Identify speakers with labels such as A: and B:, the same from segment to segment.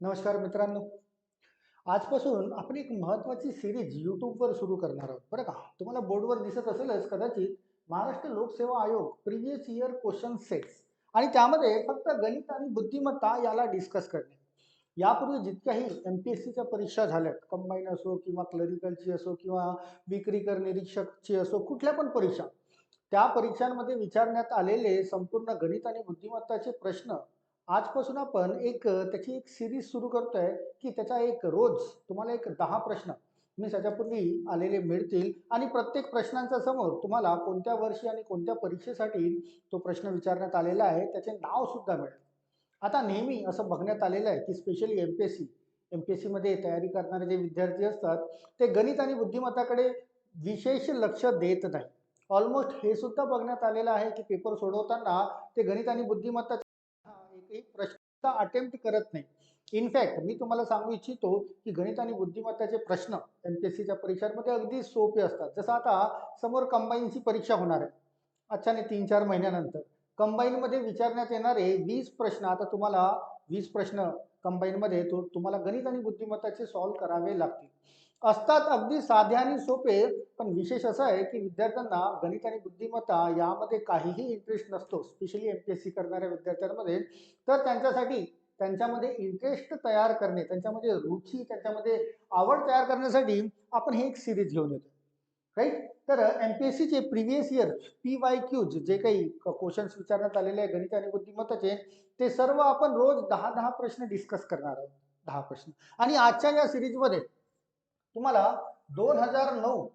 A: नमस्कार मित्रांनो. आजपासून आपण एक महत्त्वाची सिरीज यूट्यूबवर सुरू करणार आहोत. बरं का? तुम्हाला बोर्डवर दिसत असेलच कदाचित महाराष्ट्र लोकसेवा आयोग प्रिव्हियस इयर क्वेश्चन सेट्स आणि त्यामध्ये फक्त गणित आणि बुद्धिमत्ता याला डिस्कस करणे. यापूर्वी जितक्याही एम पी एस सीच्या परीक्षा झाल्यात कंबाईन असो किंवा क्लरिकलची असो किंवा विक्रीकर निरीक्षकची असो कुठल्या पण परीक्षा त्या परीक्षांमध्ये विचारण्यात आलेले संपूर्ण गणित आणि बुद्धिमत्ताचे प्रश्न आजपासून आपण एक त्याची एक सिरीज सुरू करतोय की त्याचा एक रोज तुम्हाला एक दहा प्रश्न मी त्याच्यापूर्वी आलेले मिळतील. आणि प्रत्येक प्रश्नांच्या समोर तुम्हाला कोणत्या वर्षी आणि कोणत्या परीक्षेसाठी तो प्रश्न विचारण्यात आलेला आहे त्याचे नाव सुद्धा मिळेल. आता नेहमी असं बघण्यात आलेलं आहे की specially M P S C M P S सीमध्ये तयारी करणारे जे विद्यार्थी असतात ते गणित आणि बुद्धिमत्ताकडे विशेष लक्ष देत नाही. ऑलमोस्ट हे सुद्धा बघण्यात आलेलं आहे की पेपर सोडवताना ते गणित आणि बुद्धिमत्ता एकही प्रश्न अटेम्प्ट करत नाही. इनफॅक्ट मी तुम्हाला सांगू इच्छितो की गणित आणि बुद्धिमत्ताचे प्रश्न एम पी एस सीच्या परीक्षांमध्ये अगदी सोपे असतात. जसं आता समोर कंबाईनची परीक्षा होणार आहे. अच्छा नाही तीन चार महिन्यानंतर. कंबाईनमध्ये विचारण्यात येणारे वीस प्रश्न आता तुम्हाला वीस प्रश्न कंबाईनमध्ये तो तुम्हाला गणित आणि बुद्धिमत्ताचे सॉल्व्ह करावे लागतील. असतात अगदी साधे आणि सोपे पण विशेष असं आहे की विद्यार्थ्यांना गणित आणि बुद्धिमत्ता यामध्ये काहीही इंटरेस्ट नसतो specially M P S C करणाऱ्या विद्यार्थ्यांमध्ये. तर त्यांच्यासाठी त्यांच्यामध्ये इंटरेस्ट तयार करणे त्यांच्यामध्ये रुची त्यांच्यामध्ये आवड तयार करण्यासाठी आपण हे एक सिरीज घेऊन येतो. राईट तर एम पी एस सीचे previous year P Y Qs जे काही क्वेश्चन्स विचारण्यात आलेले आहे गणित आणि बुद्धिमत्ताचे ते सर्व आपण रोज दहा दहा प्रश्न डिस्कस करणार आहोत. दहा प्रश्न. आणि आजच्या या सिरीजमध्ये तुम्हाला दोन हजार नऊ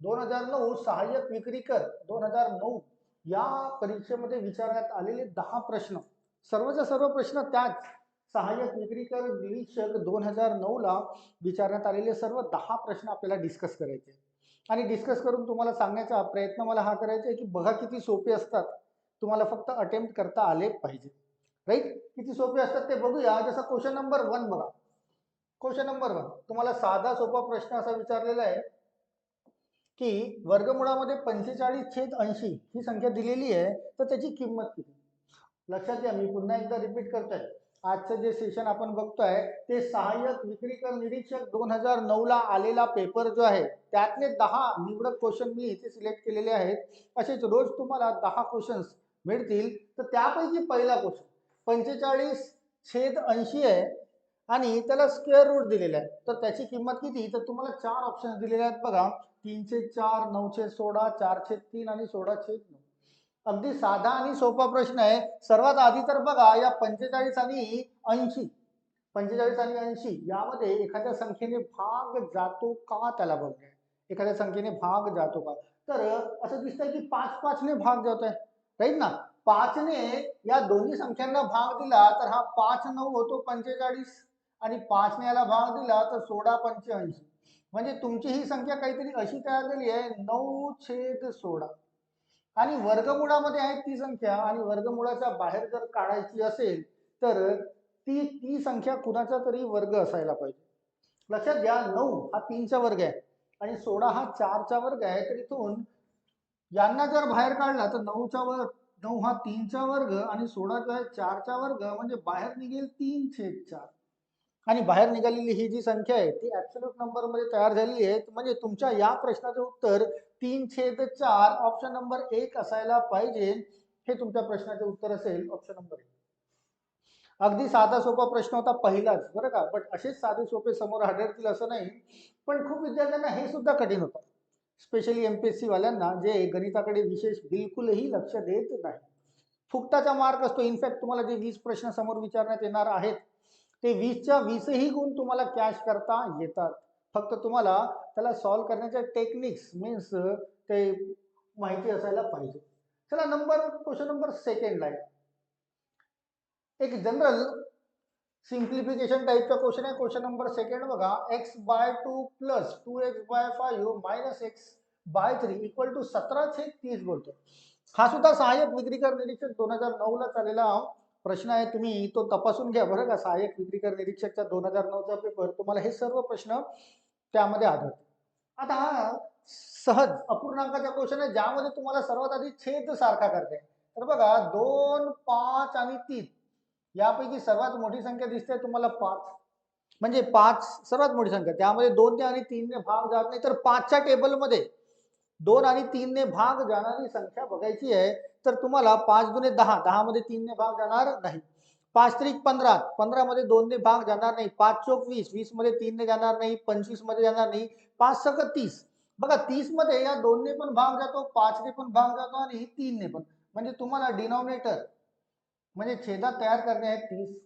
A: दोन हजार नऊ सहाय्यक विक्रीकर दोन हजार नऊ या परीक्षेमध्ये विचारण्यात आलेले दहा प्रश्न. सर्वच्या सर्व प्रश्न त्याच. सहाय्यक विक्रीकर निरीक्षक दोन हजार नऊला विचारण्यात आलेले सर्व दहा प्रश्न आपल्याला डिस्कस करायचे. आणि डिस्कस करून तुम्हाला सांगण्याचा प्रयत्न मला हा करायचा आहे की बघा किती सोपे असतात. तुम्हाला फक्त अटेम्प्ट करता आले पाहिजे. राईट किती सोपे असतात ते बघूया. जसा क्वेश्चन नंबर वन बघा. क्वेश्चन नंबर वन तुम्हाला साधा सोपा प्रश्न असा विचारलेला आहे की वर्गमुळामध्ये पंचेचाळीस छेद ऐंशी ही संख्या दिलेली आहे तर त्याची किंमत किती? लक्षात घ्या मी पुन्हा एकदा रिपीट करतोय. आजचं जे सेशन आपण बघतोय ते सहाय्यक विक्रीकर निरीक्षक दोन हजार नऊला आलेला पेपर जो आहे त्यातले दहा निवडक क्वेश्चन मी इथे सिलेक्ट केलेले आहेत. असेच रोज तुम्हाला दहा क्वेश्चन्स मिळतील. तर त्यापैकी पहिला क्वेश्चन पंचेचाळीस छेद ऐंशी आहे स्क्वेअर रूट दिलेला आहे. तर त्याची किंमत किती? तर चार ऑप्शन दिलेले चार, नऊशे चारशे तीन आणि सोळाशे नऊ. अगदी साधा सोपा प्रश्न आहे. सर्वात आधी तर बघा, या पंचेचाळीस आणि ऐंशी. पंचेचाळीस आणि भाग जातो का त्याला बघूया. एखाद्या संख्येने भाग जातो का? तर असं की पाच पाचने भाग जातोय. राईट ना? पाचने या दोन्ही संख्यांना भाग दिला, तर हा पाच नऊ होतो पंचेचाळीस. आणि पाचने याला भाग दिला तर सोळा पंच्याऐंशी म्हणजे तुमची ही संख्या काहीतरी अशी तयार झाली आहे नऊ छेद सोळा. आणि वर्गमुळामध्ये आहे ती संख्या आणि वर्गमुळाच्या बाहेर जर काढायची असेल तर ती ती संख्या कुणाचा तरी वर्ग असायला पाहिजे. लक्षात घ्या नऊ हा तीनचा वर्ग आहे आणि सोळा हा चारचा वर्ग आहे. तर इथून यांना जर बाहेर काढला तर नऊचा वर्ग नऊ हा तीनचा वर्ग आणि सोळा जो आहे चारचा वर्ग म्हणजे बाहेर निघेल तीन छेद चार. आणि बाहेर निघालेली ही जी संख्या आहे ती ऍब्सोल्यूट नंबरमध्ये तयार झालेली आहे. म्हणजे तुमच्या या प्रश्नाचं उत्तर तीन छेद चार ऑप्शन नंबर एक असायला पाहिजे. हे तुमच्या प्रश्नाचे उत्तर असेल ऑप्शन नंबर एक. अगदी साधा सोपा प्रश्न होता पहिलाच बरं का? बट असेच साधे सोपे समोर आढळतील असं नाही. पण खूप विद्यार्थ्यांना हे सुद्धा कठीण होतं. Specially M P S C वाल्यांना जे गणिताकडे विशेष बिलकुलही लक्ष देत नाही. फुकटाचा मार्क असतो. इनफॅक्ट तुम्हाला जे वीस प्रश्न समोर विचारण्यात येणार आहेत ते वीसच्या वीसही गुण तुम्हाला कॅश करता येतात. फक्त तुम्हाला त्याला सॉल्व्ह करण्याच्या टेक्निक्स मीन्स ते माहिती असायला पाहिजे. चला नंबर क्वेश्चन नंबर सेकंडला आहे एक जनरल सिम्प्लिफिकेशन टाईपचा क्वेश्चन आहे. क्वेश्चन नंबर सेकंड बघा. X by two plus two X by five minus X by three equal to सतरा छेद तीस बोलतो. हा सुद्धा सहाय्यक विक्रीकर निरीक्षक दोन हजार नऊला चाललेला प्रश्न आहे तुम्ही तो तपासून घ्या बरं का. सहाय्यक विक्रीकर निरीक्षकचा दोन हजार नऊचा पेपर तुम्हाला हे सर्व प्रश्न त्यामध्ये आढळते आता हा सहज अपूर्णांकाचा क्वेश्चन आहे ज्यामध्ये तुम्हाला सर्वात आधी छेद सारखा करते तर बघा दोन पाच आणि तीन. यापैकी सर्वात मोठी संख्या दिसते तुम्हाला पाच. म्हणजे पाच सर्वात मोठी संख्या. त्यामध्ये दोनने आणि तीनने भाग जात नाही तर पाचच्या टेबलमध्ये दोन आणि तीनने भाग जाणारी संख्या बघायची आहे तर तुम्हाला पाच दुने दहा दहा मध्ये तीनने भाग जाणार नाही. पाच त्रिक पंधरा पंधरा मध्ये दोनने भाग जाणार नाही. पाच चोक वीस वीसमध्ये तीनने जाणार नाही पंचवीसमध्ये जाणार नाही पाच सक तीस. बघा तीसमध्ये या दोनने पण भाग जातो पाचने पण भाग जातो आणि तीनने पण. म्हणजे तुम्हाला डिनॉमिनेटर म्हणजे छेदा तयार करणे आहेत तीस.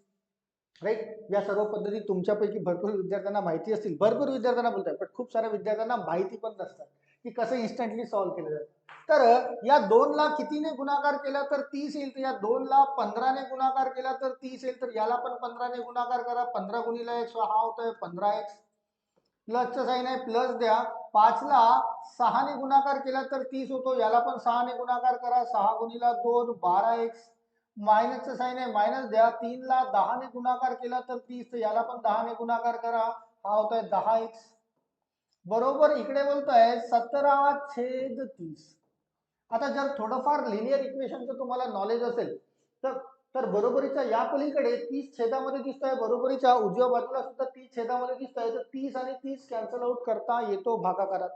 A: राईट? या सर्व पद्धती तुमच्यापैकी भरपूर विद्यार्थ्यांना माहिती असतील. भरपूर विद्यार्थ्यांना बोलताय पण खूप साऱ्या विद्यार्थ्यांना माहिती पण नसतात. की कसं इन्स्टंटली सॉल्व्ह केलं जातं. तर या दोनला कितीने गुणाकार केला तर तीस येईल तर या दोन ला पंधराने गुणाकार केला तर तीस येईल तर याला पण पंधराने गुणाकार करा. पंधरा गुणिला एक्स हा होतोय पंधरा एक्स प्लसचं साईन आहे प्लस द्या. पाचला सहाने गुणाकार केला तर तीस होतो याला पण सहाने गुणाकार करा. सहा गुणिला दोन बारा एक्स मायनसचं साईन आहे मायनस द्या. तीनला दहाने गुणाकार केला तर तीस तर याला पण दहाने गुणाकार करा. हा होतोय दहा एक्स बरोबर इकडे बोलतोय सतरा छेद तीस. आता जर थोडंफार लिनियर इक्वेशनचं तुम्हाला नॉलेज असेल तर तर बरोबरीच्या या पलीकडे तीस छेदामध्ये दिसतोय बरोबरीच्या उजव्या बाजूला सुद्धा तीस छेदामध्ये दिसतोय तर तीस आणि तीस कॅन्सल आउट करता येतो भागाकारात.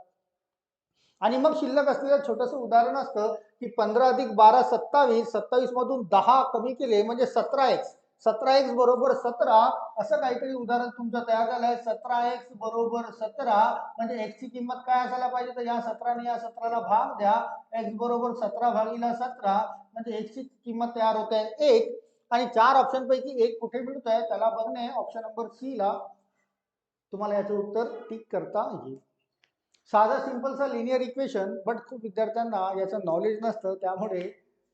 A: आणि मग शिल्लक असलेलं छोटस उदाहरण असतं की पंधरा अधिक बारा सत्तावीस सत्तावीस मधून दहा कमी केले म्हणजे सतरा एक्स सतरा एक्स बरोबर सतरा असं काहीतरी उदाहरण तुमचं तयार झालंय. सतरा एक्स बरोबर सतरा म्हणजे एक्सची किंमत काय असायला पाहिजे? तर या सतराने या सतराला भाग द्या. एक्स बरोबर सतरा भागीला सतरा म्हणजे एक्सची किंमत तयार होत. आहे एक आणि चार ऑप्शन पैकी एक कुठे मिळत आहे त्याला बघणे. ऑप्शन नंबर सी ला तुम्हाला याचं उत्तर टिक करता येईल. साधा सिंपलचा लिनियर इक्वेशन बट खूप विद्यार्थ्यांना याचं नॉलेज नसतं. त्यामुळे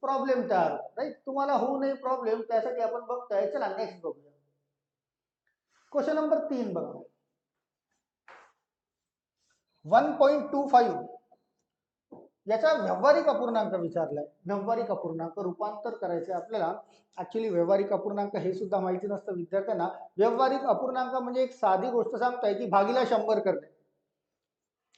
A: प्रॉब्लेम तयार राईट तुम्हाला होऊ नये प्रॉब्लेम त्यासाठी आपण बघतोय चला नेक्स्ट बघूया. क्वेश्चन नंबर तीन बघा वन पॉईंट टू फाईव्ह याचा व्यावहारिक अपूर्णांक विचारलाय. व्यावहारिक अपूर्णांक रूपांतर करायचे आपल्याला. ऍक्च्युली व्यावहारिक अपूर्णांक हे सुद्धा माहिती नसतं विद्यार्थ्यांना. व्यावहारिक अपूर्णांक म्हणजे एक साधी गोष्ट सांगताय की भागीला शंभर करणे.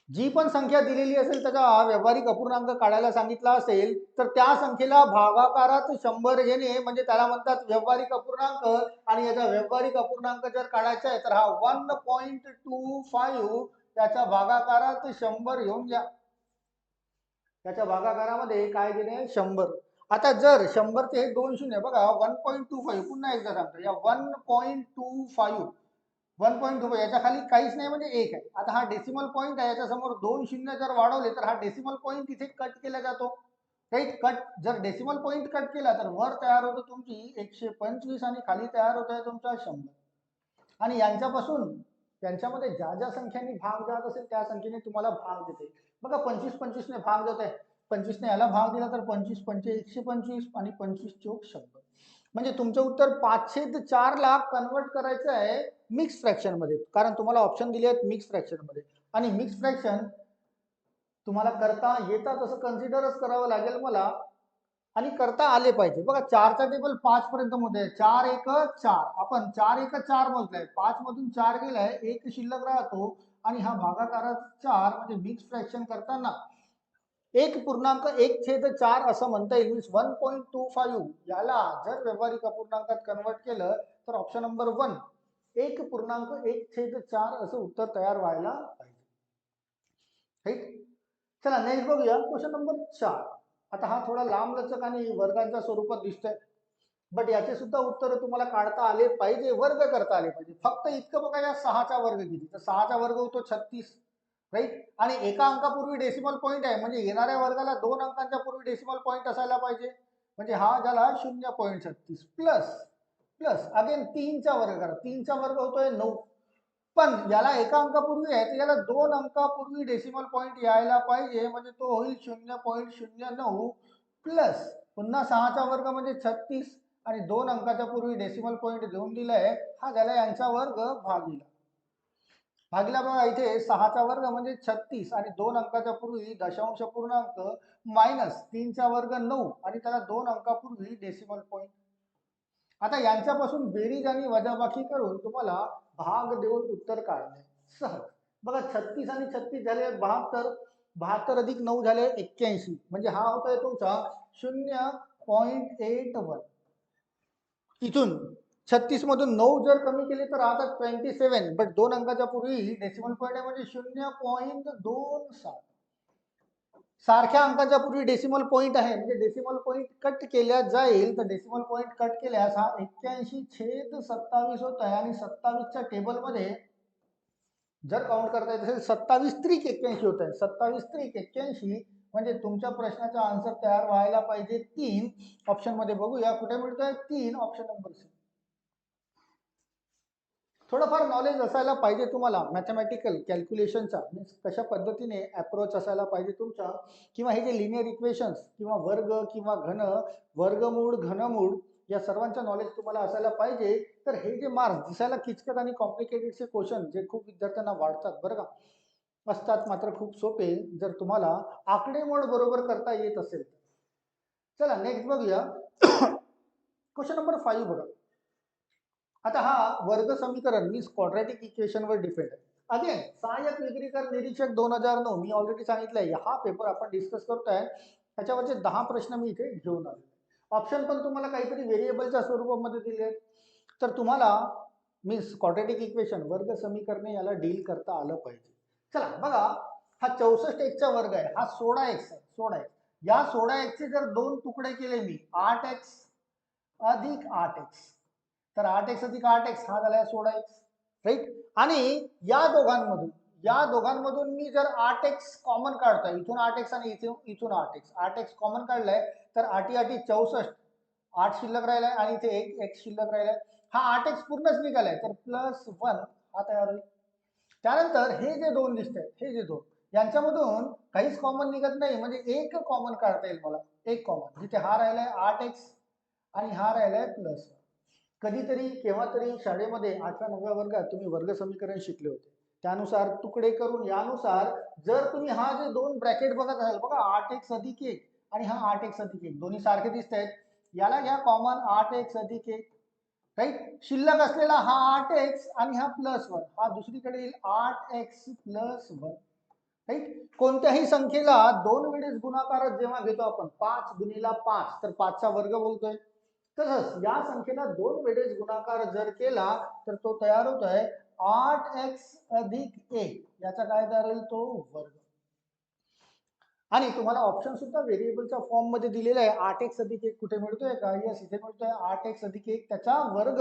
A: जी पण संख्या दिलेली असेल त्याचा व्यावहारिक अपूर्णांक काढायला सांगितला असेल तर त्या संख्येला भागाकारात शंभर घेणे म्हणजे त्याला म्हणतात व्यावहारिक अपूर्णांक. आणि याचा व्यावहारिक अपूर्णांक जर काढायचा आहे तर हा वन पॉईंट टू फाईव्ह त्याच्या भागाकारात शंभर घेऊन घ्या. त्याच्या भागाकारामध्ये काय घेणे? शंभर. आता जर शंभर हे दोन शून्य बघा वन पॉईंट टू फाईव्ह पुन्हा एकदा सांगतो. या one point two five one point two याच्या खाली काहीच नाही म्हणजे एक आहे. आता हा डेसिमल पॉईंट आहे याच्यासमोर दोन शून्य जर वाढवले तर हा डेसिमल पॉईंट इथे कट केला जातो. राईट कट जर डेसिमल पॉईंट कट केला तर वर तयार होतो तुमची एकशे पंचवीस आणि खाली तयार होत आहे तुमचा शंभर. आणि यांच्यापासून त्यांच्यामध्ये ज्या ज्या संख्येने भाग जात असेल त्या संख्येने तुम्हाला भाग देते. बघा पंचवीस पंचवीसने भाग देत आहे पंचवीसने याला भाग दिला तर पंचवीस पंचे एकशे पंचवीस आणि पंचवीस चौक शंभर. म्हणजे तुमचं उत्तर पाचशे ते चार लाख कन्वर्ट करायचं आहे मिक्स फ्रॅक्शनमध्ये कारण तुम्हाला ऑप्शन दिले आहेत मिक्स फ्रॅक्शनमध्ये. आणि मिक्स फ्रॅक्शन तुम्हाला करता येतात असं कन्सिडरच करावं लागेल मला. आणि करता आले पाहिजे. बघा चारचा टेबल पाच पर्यंत मध्ये चार एक चार. आपण चार एक चार मोजलाय पाच मधून चार गेलाय एक शिल्लक राहतो. आणि हा भागाकारात चार म्हणजे मिक्स फ्रॅक्शन करताना एक पूर्णांक एक छेद चार असं म्हणता येईल. Means one point two five याला जर व्यावहारिक अपूर्णांकात कन्वर्ट केलं तर ऑप्शन नंबर वन एक पूर्णांक एक छेद चार असं उत्तर तयार व्हायला पाहिजे. ठीक चला नेक्स्ट बघूया. क्वेश्चन नंबर चार. आता हा थोडा लांब लचक आणि वर्गांच्या स्वरूपात दिसतोय. बट याचे सुद्धा उत्तर तुम्हाला काढता आले पाहिजे वर्ग करता आले पाहिजे. फक्त इतकं बघा या सहाचा वर्ग किती? तर सहाचा वर्ग होतो छत्तीस. राईट आणि एका अंकापूर्वी डेसिमल पॉईंट आहे. म्हणजे येणाऱ्या वर्गाला दोन अंकांच्या पूर्वी डेसिमल पॉईंट असायला पाहिजे. म्हणजे हा झाला शून्य पॉईंट छत्तीस. प्लस प्लस अगेन तीनचा वर्ग करा. तीनचा वर्ग होतोय नऊ. पण याला एका अंकापूर्वी आहे तर याला दोन अंकापूर्वी डेसिमल पॉईंट यायला पाहिजे. म्हणजे तो होईल शून्य पॉईंट शून्य नऊ. प्लस पुन्हा सहाचा वर्ग म्हणजे छत्तीस. आणि दोन अंकाच्या पूर्वी डेसिमल पॉईंट देऊन दिलाय. हा झाला यांचा वर्ग भागीला. भागीला बघा इथे सहाचा वर्ग म्हणजे छत्तीस आणि दोन अंकाच्या पूर्वी दशांश पूर्णांक मायनस तीनचा वर्ग नऊ आणि त्याला दोन अंकापूर्वी डेसिमल पॉईंट आता यांच्यापासून बेरीज आणि वजाबाकी करून तुम्हाला भाग देऊन उत्तर काढणे. सहज. बघा छत्तीस आणि छत्तीस झाले बहात्तर बहात्तर अधिक नऊ झाले एक्क्याऐंशी. म्हणजे हा होता तुमचा शून्य पॉईंट एट वन इथून छत्तीस मधून नऊ जर कमी केले तर राहतात ट्वेंटी सेव्हन बट दोन अंकाच्या पूर्वी डेसिमल आहे म्हणजे शून्य पॉईंट दोन सात. सारख्या अंकाच्या पूर्वी डेसिमल आहे. म्हणजे डेसिमल पॉईंट कट केल्या जाईल, तर डेसिमल पॉईंट कट हा एक्क्याऐंशी छेद सत्तावीस होत आहे आणि सत्तावीसच्या टेबलमध्ये जर काउंट करता येत असेल, सत्तावीस त्रिक एक्क्याऐंशी होत आहे सत्तावीस त्रिक एक्क्याऐंशी म्हणजे तुमच्या प्रश्नाचा आन्सर तयार व्हायला पाहिजे तीन ऑप्शन मध्ये बघूया. कुठे मिळतोय? तीन ऑप्शन नंबर सी थोडंफार नॉलेज असायला पाहिजे तुम्हाला मॅथमॅटिकल कॅल्क्युलेशनचा मीन्स कशा पद्धतीने अप्रोच असायला पाहिजे तुमचा किंवा हे जे लिनियर इक्वेशन्स किंवा वर्ग किंवा घन वर्गमूळ घनमूळ या सर्वांचं नॉलेज तुम्हाला असायला पाहिजे. तर हे जे मार्क्स दिसायला किचकट आणि कॉम्प्लिकेटेडचे क्वेश्चन जे खूप विद्यार्थ्यांना वाढतात बरं का? असतात मात्र खूप सोपे जर तुम्हाला आकडेमोड बरोबर करता येत असेल चला नेक्स्ट बघूया. क्वेश्चन नंबर फाईव्ह बघा. आता हा वर्ग समीकरण मीन्स क्वाड्रॅटिक इक्वेशनवर डिपेंड आहे. अगेन सहाय्यक विक्रीकर निरीक्षक दोन हजार नऊ मी ऑलरेडी सांगितलंय हा पेपर आपण डिस्कस करतोय. त्याच्यावरचे दहा प्रश्न मी इथे घेऊन आलो ऑप्शन पण तुम्हाला काहीतरी व्हेरिएबलच्या स्वरूपामध्ये दिले आहेत. तर तुम्हाला मीन्स क्वाड्रॅटिक इक्वेशन वर्ग समीकरणे याला डील करता आलं पाहिजे. चला बघा हा चौसष्ट एक्सचा वर्ग आहे. हा सोळा एक्स आहे सोळा एक्स या सोळा एक्सचे जर दोन तुकडे केले मी आठ एक्स अधिक आठ एक्स. तर आठ एक्स अधिक आठ एक्स हा झालाय सोळा एक्स राईट आणि या दोघांमधून या दोघांमधून मी जर आठ एक्स कॉमन काढतोय इथून आठ एक्स आणि इथून इथून आठ एक्स आठ एक्स कॉमन काढलाय तर आठी आठी चौसष्ट आठ शिल्लक राहिलाय आणि इथे एक एक्स शिल्लक राहिलाय हा आठ एक्स पूर्णच निघालाय तर प्लस वन हा तयार होईल त्यानंतर हे जे दोन दिसत आहेत हे जे दोन यांच्यामधून काहीच कॉमन निघत नाही म्हणजे एक कॉमन काढता येईल मला एक कॉमन जिथे हा राहिलाय आठ एक्स आणि हा राहिलाय प्लस कधीतरी केव्हा तरी शाळेमध्ये आठव्या नवव्या वर्गात तुम्ही वर्ग समीकरण शिकले होते. त्यानुसार तुकडे करून यानुसार जर तुम्ही हा जे दोन ब्रॅकेट बघत असाल बघा आठ एक अधिक एक आणि हा आठ एक अधिक एक दोन्ही सारखे दिसत आहेत. याला घ्या कॉमन आठ एक अधिक एक. राईट? शिल्लक असलेला हा आठ एक्स आणि हा प्लस वन. हा दुसरीकडे येईल आठ एक्स प्लस वन. राईट? कोणत्याही संख्येला दोन वेळेस गुणाकारच जेव्हा घेतो आपण पाच गुणीला पाच तर पाचचा वर्ग बोलतोय. तसंच या संख्येला दोन वेळेस गुणाकार जर केला तर तो तयार होतोय आठ एक्स अधिक एक. याचा काय तयार होईल? तो वर्ग. आणि तुम्हाला ऑप्शन सुद्धा व्हेरिएबलच्या फॉर्ममध्ये दिलेला आहे. आठ एक्स अधिक एक कुठे मिळतोय का? यस इथे मिळतोय. आठ एक्स अधिक एक त्याचा वर्ग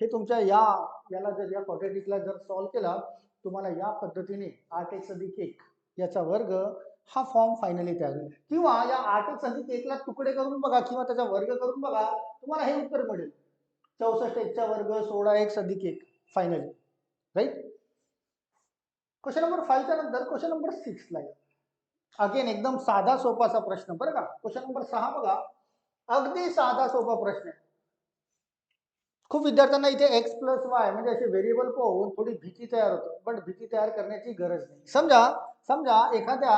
A: हे तुमच्या या याला जर या क्वाड्रेटिकला जर सॉल्व्ह केला तुम्हाला या पद्धतीने आठ एक्स अधिक एक याचा वर्ग हा फॉर्म फायनली तयार होईल. किंवा या आठ एक्स एकला तुकडे करून बघा किंवा त्याचा वर्ग करून बघा तुम्हाला हे उत्तर मिळेल. चौसष्ट एकचा वर्ग सोळा एक अधिक एक फायनली राईट क्वेश्चन नंबर फाईव्हच्या नंतर क्वेश्चन नंबर सिक्सला या. अगेन एकदम साधा सोपाचा प्रश्न बरं का? क्वेश्चन नंबर सहा बघा. अगदी साधा सोपा प्रश्न आहे. खूप विद्यार्थ्यांना इथे एक्स प्लस वाय म्हणजे असे व्हेरिएबल पाहून थोडी भीती तयार होतं बट भीती तयार करण्याची गरज नाही. समजा समजा एखाद्या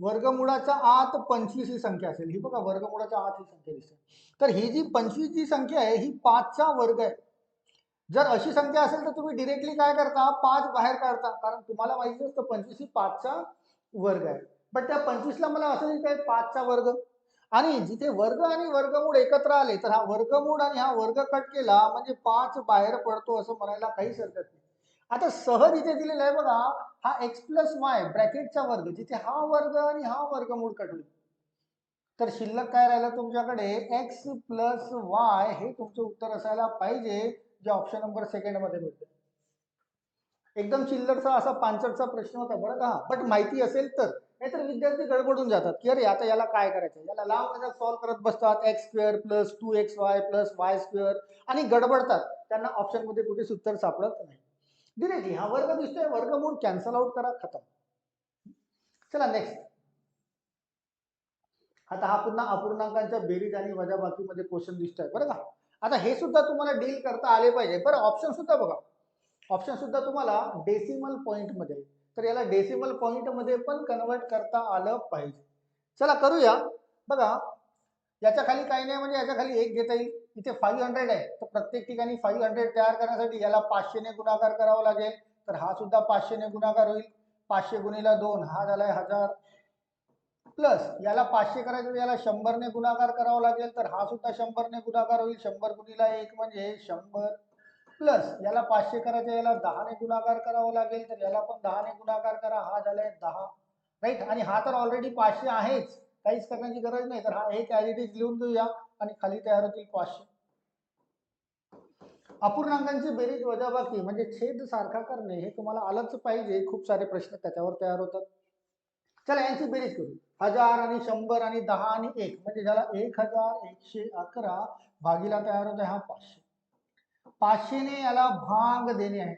A: वर्गमुळाच्या आत पंचवीस ही संख्या असेल. ही बघा वर्गमुळाच्या आत ही संख्या दिसते. तर ही जी पंचवीस जी संख्या आहे ही पाचचा वर्ग आहे. जर अशी संख्या असेल तर तुम्ही डिरेक्टली काय करता? पाच बाहेर काढता. कारण तुम्हाला माहिती असतं पंचवीस ही पाचचा वर्ग आहे. बट त्या पंचवीसला मला असं दिसत आहे पाचचा वर्ग. आणि जिथे वर्ग आणि वर्गमूळ एकत्र आले तर हा वर्गमूळ आणि हा वर्ग कट केला म्हणजे पाच बाहेर पडतो असं म्हणायला काहीच हरकत नाही. आता सहज इथे दिलेलं आहे बघा हा एक्स प्लस वाय ब्रॅकेटचा वर्ग जिथे हा वर्ग आणि हा वर्ग मूळ होईल तर शिल्लक काय राहिलं तुमच्याकडे? एक्स प्लस वाय हे तुमचं उत्तर असायला पाहिजे जे ऑप्शन नंबर सेकंडमध्ये मिळते. एकदम चिल्लरचा असा पांचटचा प्रश्न होता बरं का? बट माहिती असेल तर. नाहीतर विद्यार्थी गडबडून जातात. की अरे आता याला काय करायचं? याला लांब गणक सॉल्व्ह करत बसतात. X square plus two X Y plus Y square आणि गडबडतात. त्यांना ऑप्शनमध्ये कुठेच उत्तर सापडत नाही. डिरेक्टली हा वर्ग दिसतोय वर्गमूळ कॅन्सल आउट करा खतम. चला नेक्स्ट आता हा पुन्हा अपूर्णांकांच्या बेरीज आणि वजाबाकीमध्ये क्वेश्चन दिसतोय बरं का? आता हे सुद्धा तुम्हाला डील करता आले पाहिजे. बरं ऑप्शन सुद्धा बघा. ऑप्शन सुद्धा तुम्हाला डेसिमल पॉईंटमध्ये. तर याला डेसिमल पॉईंटमध्ये पण कन्वर्ट करता आलं पाहिजे. चला करूया. बघा याच्या खाली काही नाही म्हणजे याच्या खाली एक घेता येईल. इथे फाईव्ह हंड्रेड आहे. तर प्रत्येक ठिकाणी फाईव्ह हंड्रेड तयार करण्यासाठी याला पाचशेने गुणाकार करावा लागेल. तर हा सुद्धा पाचशेने गुणाकार होईल. पाचशे गुणीला दोन हा झालाय हजार. प्लस याला पाचशे करायचं याला शंभरने गुणाकार करावा लागेल. तर हा सुद्धा शंभरने गुणाकार होईल. शंभर गुणीला एक म्हणजे शंभर. प्लस याला पाचशे करायचं याला दहाने गुणाकार करावा लागेल. तर याला पण दहाने गुणाकार करा. हा झालाय दहा. राईट आणि हा तर ऑलरेडी पाचशे आहेच. काहीच करण्याची गरज नाही. तर हा एक ॲज इट इज लिहून घेऊया. आणि खाली तयार होतील पाचशे. अपूर्णांकांची बेरीज वजाबाकी म्हणजे छेद सारखा करणे हे तुम्हाला आलंच पाहिजे. खूप सारे प्रश्न त्याच्यावर तयार होतात. चला यांची बेरीज करू. हजार आणि शंभर आणि दहा आणि एक म्हणजे झाला एक हजार एकशे अकरा भागीला तयार होतो हा पाचशे. पाचशेने याला भाग देणे आहे.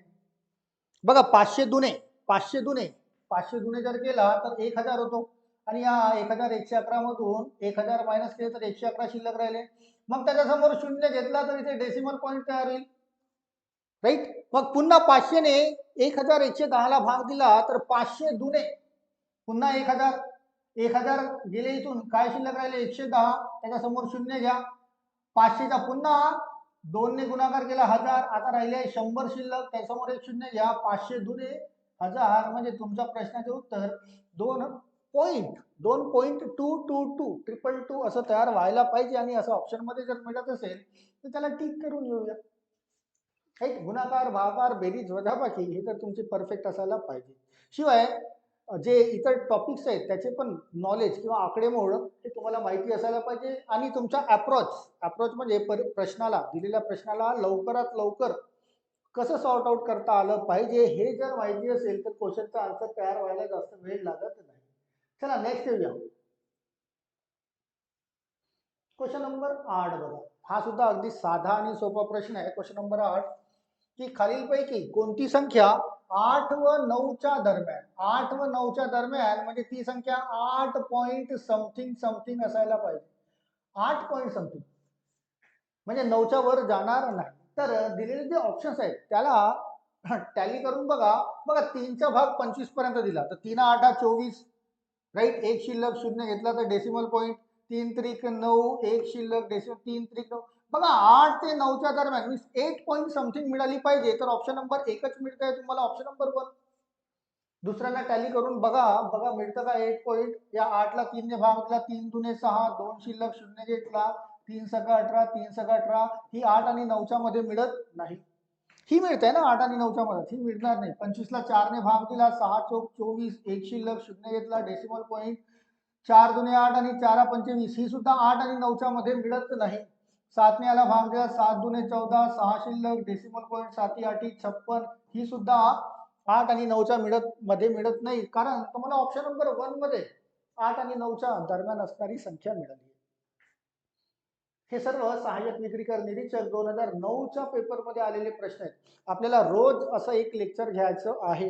A: बघा पाचशे दुने पाचशे दुने. पाचशे दुने जर केला तर एक हजार होतो. आणि या एक हजार एकशे अकरा मधून एक हजार मायनस केले तर एकशे अकरा शिल्लक राहिले. मग त्याच्यासमोर शून्य घेतला तर इथे डेसिमल पॉईंट तयार होईल. राईट मग पुन्हा पाचशेने एक हजार एकशे दहाला भाग दिला तर पाचशे दुने. पुन्हा एक हजार एक हजार गेले इथून. काय शिल्लक राहिले? एकशे दहा. त्याच्यासमोर शून्य घ्या. पाचशेचा पुन्हा दोनने गुणाकार केला. हजार. आता राहिले शंभर शिल्लक. त्यासमोर एक शून्य घ्या. पाचशे दुने. हजार म्हणजे तुमच्या प्रश्नाचे उत्तर दोन. पॉईंट दोन point two two two triple two असं तयार व्हायला पाहिजे आणि असं ऑप्शनमध्ये जर मिळत असेल तर त्याला टिक करून येऊया राईट गुणाकार भागाकार बेरीज वजाबाकी हे तर तुमचे परफेक्ट असायला पाहिजे. शिवाय जे इतर टॉपिक्स आहेत त्याचे पण नॉलेज किंवा आकडेमोड हे तुम्हाला माहिती असायला पाहिजे आणि तुमचा अप्रोच अप्रोच म्हणजे पर प्रश्नाला दिलेल्या प्रश्नाला लवकरात लवकर कसं सॉर्ट आउट करता आलं पाहिजे हे जर माहिती असेल तर क्वेश्चनचा आन्सर तयार व्हायला जास्त वेळ लागत नाही. चला नेक्स्ट येऊया. क्वेश्चन नंबर आठ बघा. हा सुद्धा अगदी साधा आणि सोपा प्रश्न आहे. क्वेश्चन नंबर आठ की खालीलपैकी कोणती संख्या आठ व नऊच्या दरम्यान आठ व नऊच्या दरम्यान म्हणजे ती संख्या आठ पॉइंट समथिंग समथिंग असायला पाहिजे. आठ पॉइंट समथिंग म्हणजे नऊच्या वर जाणार नाही. तर दिलेले जे ऑप्शन्स आहेत त्याला टॅली करून बघा. बघा तीनचा भाग पंचवीसपर्यंत दिला. तर तीन आठा चोवीस राईट? एक शिल्लक शून्य घेतला तर डेसिमल पॉईंट तीन त्रिक नऊ एक शिल्लक डेसिमल तीन त्रिक नऊ. बघा आठ ते नऊच्या दरम्यान मीन्स एट पॉईंट समथिंग मिळाली पाहिजे तर ऑप्शन नंबर एकच मिळत आहे तुम्हाला ऑप्शन नंबर वन दुसऱ्यांना टॅली करून बघा बघा मिळतं का एट पॉईंट या आठला तीनने भाग दिला तीन दुने सहा दोन शिल्लक शून्य घेतला तीन सगळं अठरा तीन सगळं अठरा. ही आठ आणि नऊच्या मध्ये मिळत नाही. ही मिळते ना आठ आणि नऊच्या मध्ये ही मिळणार नाही. पंचवीसला चारने भाग दिला सहा चौक चोवीस एक शिल्लक शून्य घेतला डेसिमल पॉईंट चार जुने आठ आणि चारा पंचवीस. ही सुद्धा आठ आणि नऊच्या मध्ये मिळत नाही. सातने याला भाग दिला सात जुने चौदा सहा शिल्लक डेसिमल पॉईंट साती आठी छप्पन. ही सुद्धा आठ आणि नऊच्या मिळत मध्ये मिळत नाही. कारण तुम्हाला ऑप्शन नंबर वनमध्ये आठ आणि नऊच्या दरम्यान असणारी संख्या मिळाली. हे सर्व सहाय्यक विक्रीकर निरीक्षक दोन हजार नऊच्या पेपरमध्ये आलेले प्रश्न आहेत. आपल्याला रोज असं एक लेक्चर घ्यायचं आहे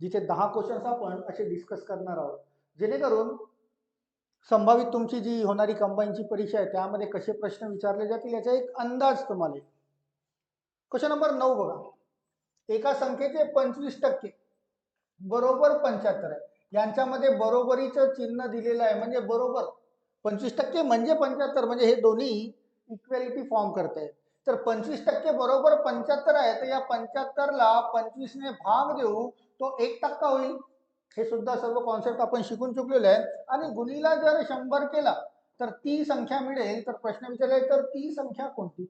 A: जिथे दहा क्वेश्चन्स आपण असे डिस्कस करणार आहोत. जेणेकरून संभावित तुमची जी होणारी कंबाईनची परीक्षा आहे त्यामध्ये कसे प्रश्न विचारले जातील याचा एक अंदाज तुम्हाला येईल. क्वेश्चन नंबर नऊ बघा. एका संख्येचे पंचवीस टक्के बरोबर पंच्याहत्तर आहे. यांच्यामध्ये बरोबरीचं चिन्ह दिलेलं आहे म्हणजे बरोबर पंचवीस टक्के म्हणजे पंच्याहत्तर म्हणजे हे दोन्ही इक्वेलिटी फॉर्म करत आहेत तर पंचवीस टक्के बरोबर पंच्याहत्तर आहे तर या पंच्याहत्तरला पंचवीसने भाग देऊ तो एक टक्का होईल. हे सुद्धा सर्व कॉन्सेप्ट आपण शिकून चुकलेलो आहे आणि गुणीला जर शंभर केला तर ती संख्या मिळेल. तर प्रश्न विचारले तर ती संख्या कोणती?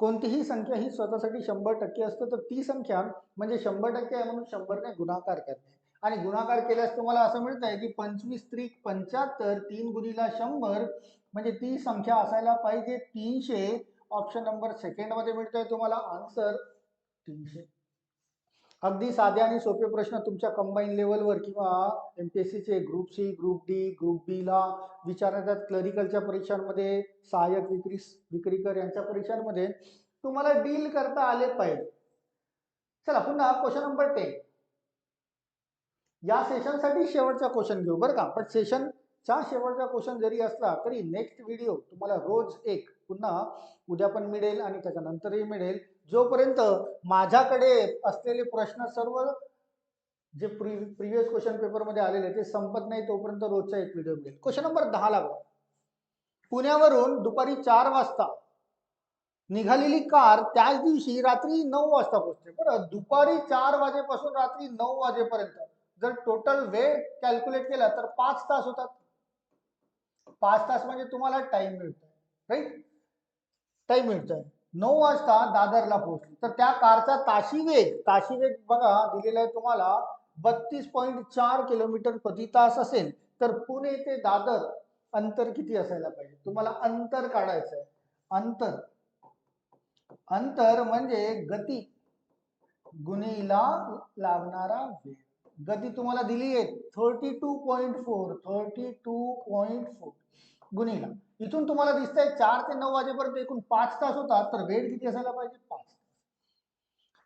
A: कोणतीही संख्या ही स्वतःसाठी शंभर टक्के असतं तर ती संख्या म्हणजे शंभर टक्के आहे म्हणून शंभरने गुणाकार करणे. आणि गुणाकार केल्यास तुम्हाला असं मिळत आहे की पंचवीस त्रिक पंच्याहत्तर तीन गुणीला शंभर म्हणजे ती संख्या असायला पाहिजे तीनशे. ऑप्शन नंबर सेकंडमध्ये मिळतोय तुम्हाला आन्सर तीनशे. अगदी साधे आणि सोपे प्रश्न तुमच्या कंबाईन लेवलवर किंवा एम पी एस सीचे group C group D group बीला विचारण्यात क्लरिकलच्या परीक्षांमध्ये सहाय्यक विक्री विक्रीकर यांच्या परीक्षांमध्ये तुम्हाला डील करता आले पाहिजे. चला पुन्हा क्वेश्चन नंबर टेन या सेशनसाठी शेवटचा क्वेश्चन घेऊ बरं का? पण सेशनचा शेवटचा क्वेश्चन जरी असला तरी नेक्स्ट व्हिडिओ तुम्हाला रोज एक पुन्हा उद्या पण मिळेल आणि त्याच्यानंतरही मिळेल. जोपर्यंत माझ्याकडे असलेले प्रश्न सर्व जे प्रि प्रिव्हियस क्वेश्चन पेपरमध्ये आलेले ते संपत नाही तोपर्यंत रोजचा एक व्हिडिओ मिळेल. क्वेश्चन नंबर दहा लागला. पुण्यावरून दुपारी चार वाजता निघालेली कार त्याच दिवशी रात्री नऊ वाजता पोहोचते. बरं दुपारी चार वाजेपासून रात्री नऊ वाजेपर्यंत जर टोटल वेळ कॅल्क्युलेट केला तर पाच तास होतात. पाच तास म्हणजे तुम्हाला टाइम मिळतोय. राईट टाइम मिळतोय. नऊ वाजता दादरला पोहोचली. तर त्या कारचा ताशी वेग ताशी वेग बघा दिलेला आहे तुम्हाला बत्तीस पॉईंट चार किलोमीटर प्रति तास असेल तर पुणे ते दादर अंतर किती असायला पाहिजे? तुम्हाला अंतर काढायचं आहे. अंतर. अंतर म्हणजे गती. गुणीला लागणारा वेग. गती तुम्हाला दिली आहे thirty two point four thirty two point four. गुणीला. इथून तुम्हाला दिसतंय चार ते नऊ वाजेपर्यंत एकूण पाच तास होतात तर वेळ किती असायला पाहिजे? पाच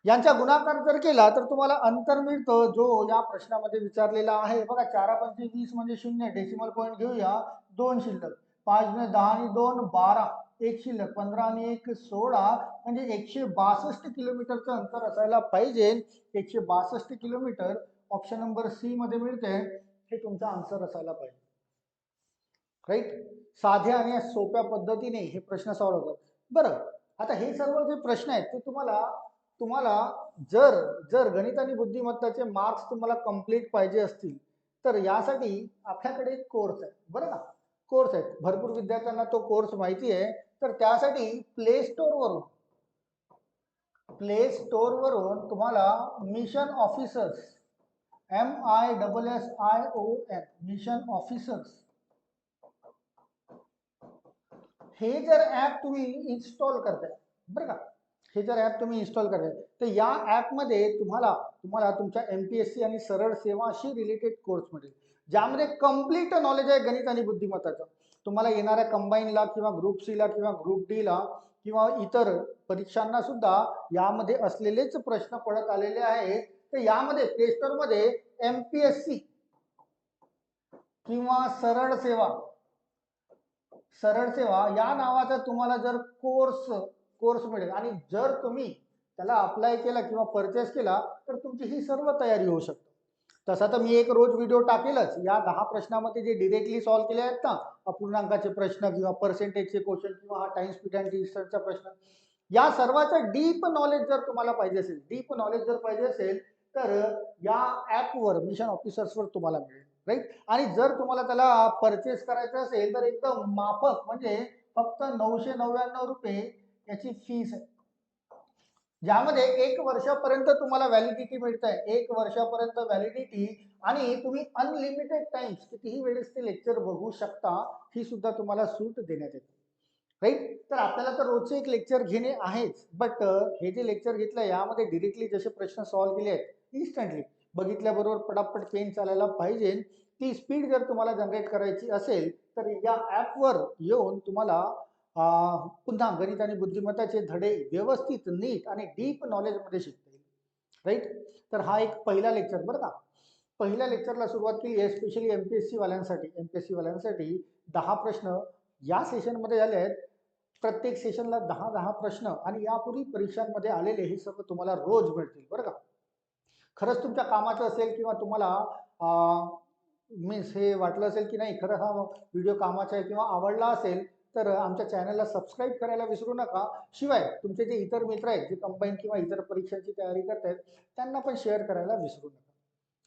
A: यांचा गुणाकार जर केला तर तुम्हाला अंतर मिळतं जो या प्रश्नामध्ये विचारलेला आहे. बघा चारा पंचे वीस म्हणजे शून्य. डेसिमल पॉईंट घेऊया. दोन शिल्लक. पाच म्हणजे दहा आणि दोन बारा. एक शिल्लक. पंधरा आणि एक सोळा. म्हणजे एकशे बासष्ट किलोमीटरचं अंतर असायला पाहिजे. एकशे बासष्ट किलोमीटर ऑप्शन नंबर सी मध्ये मिळते हे तुमचा आन्सर असायला पाहिजे. राईट साध्या आणि सोप्या पद्धतीने हे प्रश्न सॉल्व्ह होतात. बरं आता हे सर्व जे प्रश्न आहेत ते तुम्हाला तुम्हाला जर जर गणित आणि बुद्धिमत्ताचे मार्क्स तुम्हाला कंप्लीट पाहिजे असतील तर यासाठी आपल्याकडे एक कोर्स आहे. बरं ना? कोर्स आहेत. भरपूर विद्यार्थ्यांना तो कोर्स माहिती आहे. तर त्यासाठी प्ले स्टोअरवरून प्ले स्टोअरवरून तुम्हाला mission officers M I double S I O N mission officers हे जर ॲप तुम्ही इन्स्टॉल करताय बरं का? हे जर ॲप तुम्ही इन्स्टॉल करताय तर या ॲपमध्ये तुम्हाला तुम्हाला तुमच्या एम पी एस सी आणि सरळ सेवाशी रिलेटेड कोर्स मिळेल. ज्यामध्ये कंप्लीट नॉलेज आहे गणित आणि बुद्धिमत्ताचं. तुम्हाला येणाऱ्या कंबाईनला किंवा ग्रुप सीला किंवा ग्रुप डीला किंवा इतर परीक्षांना सुद्धा यामध्ये असलेलेच प्रश्न पडत आलेले आहेत. तर यामध्ये प्ले स्टोअरमध्ये एम पी एस सी किंवा सरळ सेवा सरळ सेवा या नावाचा तुम्हाला जर कोर्स कोर्स मिळेल. आणि जर तुम्ही त्याला अप्लाय केला किंवा परचेस केला तर तुमची ही सर्व तयारी होऊ शकते. तसा तर मी एक रोज व्हिडिओ टाकेलच. या दहा प्रश्नामध्ये जे डिरेक्टली सॉल्व्ह केले आहेत ना अपूर्णांकाचे प्रश्न किंवा पर्सेंटेजचे क्वेश्चन किंवा हा टाइम स्पीड अँड डिस्टन्सचा प्रश्न या सर्वाचं डीप नॉलेज जर तुम्हाला पाहिजे असेल डीप नॉलेज जर पाहिजे असेल तर या ॲपवर मिशन ऑफिसर्सवर तुम्हाला मिळेल राईट आणि जर तुम्हाला त्याला परचेस करायचं असेल तर एकदम माफक म्हणजे फक्त नऊशे नव्याण्णव रुपये याची फीस आहे. ज्यामध्ये एक वर्षापर्यंत तुम्हाला व्हॅलिडिटी मिळत आहे एक वर्षापर्यंत व्हॅलिडिटी आणि तुम्ही अनलिमिटेड टाइम्स कितीही वेळेस ते लेक्चर बघू शकता ही सुद्धा तुम्हाला सूट देण्यात येते. राईट तर आपल्याला तर रोजचे एक लेक्चर घेणे आहेच बट हे जे लेक्चर घेतलं यामध्ये डिरेक्टली जसे प्रश्न सॉल्व्ह केले आहेत इन्स्टंटली बघितल्याबरोबर पटापट पेन चालायला पाहिजे. ती स्पीड जर तुम्हाला जनरेट करायची असेल तर या ॲपवर येऊन तुम्हाला पुन्हा गणित आणि बुद्धिमत्ताचे धडे व्यवस्थित नीट आणि डीप नॉलेजमध्ये शिकता येईल. राईट तर हा एक पहिला लेक्चर बरं का. पहिल्या लेक्चरला सुरुवात केली आहे specially M P S C वाल्यांसाठी. M P S C वाल्यांसाठी दहा प्रश्न या सेशनमध्ये आले आहेत. प्रत्येक सेशनला दहा दहा प्रश्न आणि यापूर्वी परीक्षांमध्ये आलेले हे सर्व तुम्हाला रोज मिळतील बरं का. खरंच तुमच्या कामाचं असेल किंवा तुम्हाला मीन्स हे वाटलं असेल की नाही खरं हा व्हिडिओ कामाचा आहे किंवा आवडला असेल तर आमच्या चॅनलला सबस्क्राईब करायला विसरू नका. शिवाय तुमचे जे इतर मित्र आहेत जे कंबाईन किंवा इतर परीक्षांची तयारी करत आहेत त्यांना पण शेअर करायला विसरू नका.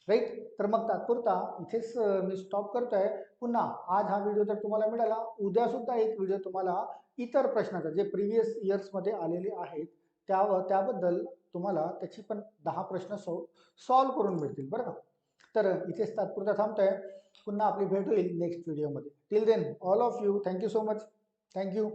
A: राईट तर मग तात्पुरता इथेच मी स्टॉप करतो आहे पुन्हा आज हा व्हिडिओ जर तुम्हाला मिळाला उद्यासुद्धा एक व्हिडिओ तुम्हाला इतर प्रश्नाचा जे प्रिव्हियस इयर्समध्ये आलेले आहेत त्या त्याबद्दल तुम्हाला त्याची पण दहा प्रश्न सॉ सॉल्व करून मिळतील बरं का? तर इथेच तात्पुरता थांबतोय. पुन्हा आपली भेट होईल नेक्स्ट व्हिडिओमध्ये till then all of you thank you so much thank you.